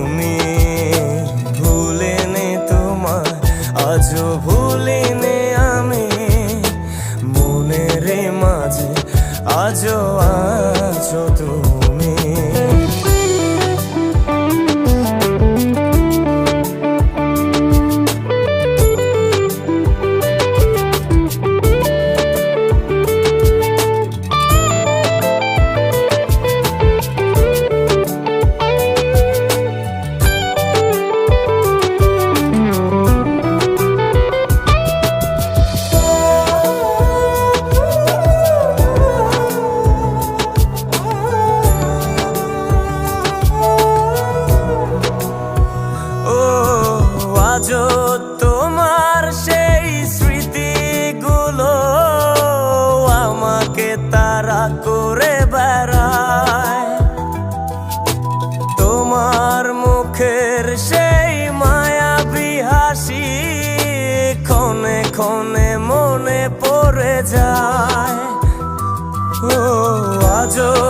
আছো তুমি ভুলিনি তোমায় আজও নে আমি মাঝে আজও আছো তুমি। সেই মায়া হাসি ক্ষণে ক্ষণে মনে পড়ে যায়। ও আজও